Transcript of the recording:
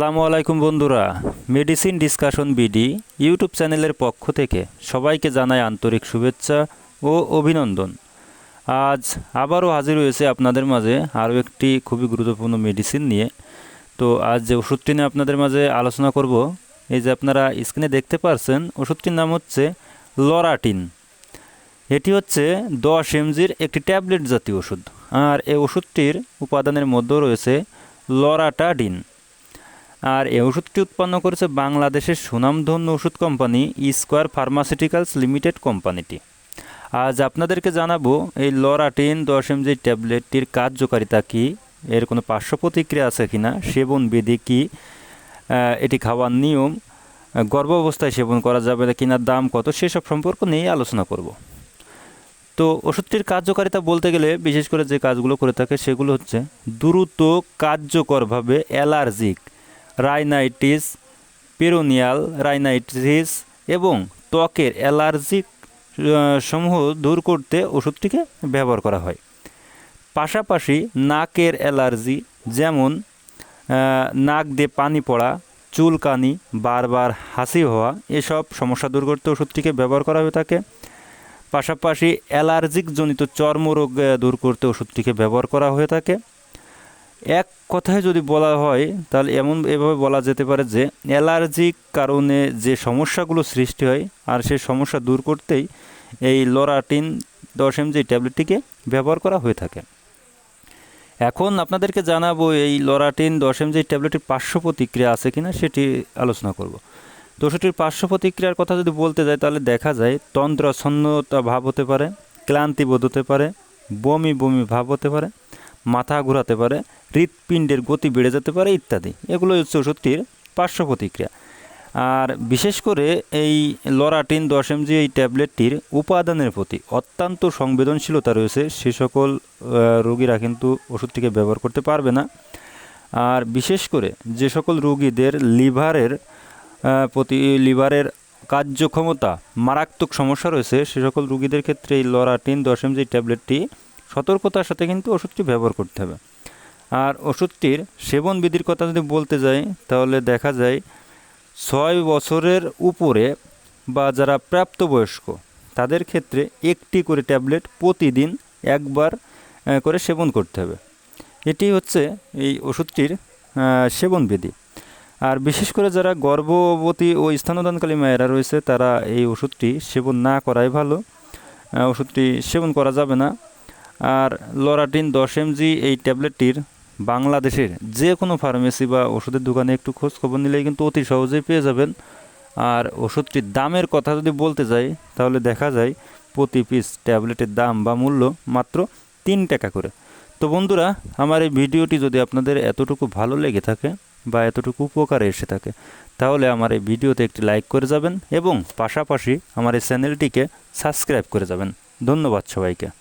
আসসালামু আলাইকুম বন্ধুরা। মেডিসিন ডিসকাশন বিডি ইউটিউব চ্যানেলের পক্ষ থেকে সবাইকে জানাই আন্তরিক শুভেচ্ছা ও অভিনন্দন। আজ আবারও হাজির হয়েছে আপনাদের মাঝে আরও একটি খুবই গুরুত্বপূর্ণ মেডিসিন নিয়ে। তো আজ যে ওষুধটি নিয়ে আপনাদের মাঝে আলোচনা করব, এই যে আপনারা স্ক্রিনে দেখতে পারছেন, ওষুধটির নাম হচ্ছে লরাটিন। এটি হচ্ছে দশ এমজির একটি ট্যাবলেট জাতীয় ওষুধ। আর এই ওষুধটির উপাদানের মধ্যে রয়েছে লরাটাডিন। আর এই ওষুধটি উৎপন্ন করেছে বাংলাদেশের সুনামধন্য ওষুধ কোম্পানি স্কোয়ার ফার্মাসিউটিক্যালস লিমিটেড কোম্পানিটি। আজ আপনাদেরকে জানাব, এই লরাটিন দশ এমজি ট্যাবলেটটির কার্যকারিতা কী, এর কোনো পার্শ্ব প্রতিক্রিয়া আছে কি না সেবন বিধি কী এটি খাওয়ার নিয়ম, গর্ভ অবস্থায় সেবন করা যাবে কিনা, দাম কত, সেসব সম্পর্ক নিয়ে আলোচনা করব। তো ওষুধটির কার্যকারিতা বলতে গেলে, বিশেষ করে যে কাজগুলো করে থাকে সেগুলো হচ্ছে দ্রুত কার্যকরভাবে অ্যালার্জিক রাইনাইটিস, পেরোনিয়াল রাইনাইটিস এবং ত্বকের অ্যালার্জিক সমূহ দূর করতে ওষুধটিকে ব্যবহার করা হয়। পাশাপাশি নাকের অ্যালার্জি যেমন নাক দিয়ে পানি পড়া, চুলকানি, বারবার হাসি হওয়া, এসব সমস্যা দূর করতে ওষুধটিকে ব্যবহার করা হয়ে থাকে। পাশাপাশি অ্যালার্জিক জনিত চর্মরোগ দূর করতে ওষুধটিকে ব্যবহার করা হয়ে থাকে। এক কথায় যদি বলা হয়, তাহলে এমন এভাবে বলা যেতে পারে যে অ্যালার্জিক কারণে যে সমস্যাগুলো সৃষ্টি হয় আর সেই সমস্যা দূর করতেই এই লরাটিন দশ এমজি ট্যাবলেটটিকে ব্যবহার করা হয়ে থাকে। এখন আপনাদেরকে জানাব এই লরাটিন দশ এমজি ট্যাবলেটের পার্শ্ব প্রতিক্রিয়া আছে কিনা সেটি আলোচনা করব। তো ওষুধটির পার্শ্ব প্রতিক্রিয়ার কথা যদি বলতে যাই, তাহলে দেখা যায় তন্ত্রচ্ছন্নতা ভাব হতে পারে ক্লান্তি বোধ হতে পারে, বমি বমি ভাব হতে পারে মাথা ঘোরাতে পারে, হৃৎপিণ্ডের গতি বেড়ে যেতে পারে ইত্যাদি। এগুলো হচ্ছে ওষুধটির পার্শ্ব প্রতিক্রিয়া। আর বিশেষ করে এই লরাটিন দশ এমজি এই ট্যাবলেটটির উপাদানের প্রতি অত্যন্ত সংবেদনশীলতা রয়েছে। সে সকল রোগীরা কিন্তু ওষুধটিকে ব্যবহার করতে পারবে না। আর বিশেষ করে যে সকল রোগীদের লিভারের প্রতি লিভারের কার্যক্ষমতা মারাত্মক সমস্যা রয়েছে, সে সকল রোগীদের ক্ষেত্রে এই লরাটিন দশ এমজি ট্যাবলেটটি সতর্কতার সাথে কিন্তু ওষুধটি ব্যবহার করতে হবে। আর ওষুধটির সেবন বিধির কথা যদি বলতে যাই, তাহলে দেখা যায় ছয় বছরের উপরে বা যারা প্রাপ্তবয়স্ক, তাদের ক্ষেত্রে একটি করে ট্যাবলেট প্রতিদিন একবার করে সেবন করতে হবে। এটি হচ্ছে এই ওষুধটির সেবন বিধি। আর বিশেষ করে যারা গর্ভবতী ও স্তনদানকালী মায়েরা রয়েছে, তারা এই ওষুধটি সেবন না করাই ভালো। ওষুধটি সেবন করা যাবে না। আর লরাটিন দশ এমজি এই ট্যাবলেটটির বাংলাদেশের যে কোনো ফার্মেসি বা ওষুধের দোকানে একটু খোঁজ খবর নিলেই কিন্তু অতি সহজেই পেয়ে যাবেন। আর ওষুধটির দামের কথা যদি বলতে যাই, তাহলে দেখা যায় প্রতি পিস ট্যাবলেটের দাম বা মূল্য মাত্র তিন টাকা করে। তো বন্ধুরা, আমার এই ভিডিওটি যদি আপনাদের এতটুকু ভালো লেগে থাকে বা এতটুকু উপকারে এসে থাকে, তাহলে আমার এই ভিডিওতে একটি লাইক করে যাবেন এবং পাশাপাশি আমার এই চ্যানেলটিকে সাবস্ক্রাইব করে যাবেন। ধন্যবাদ সবাইকে।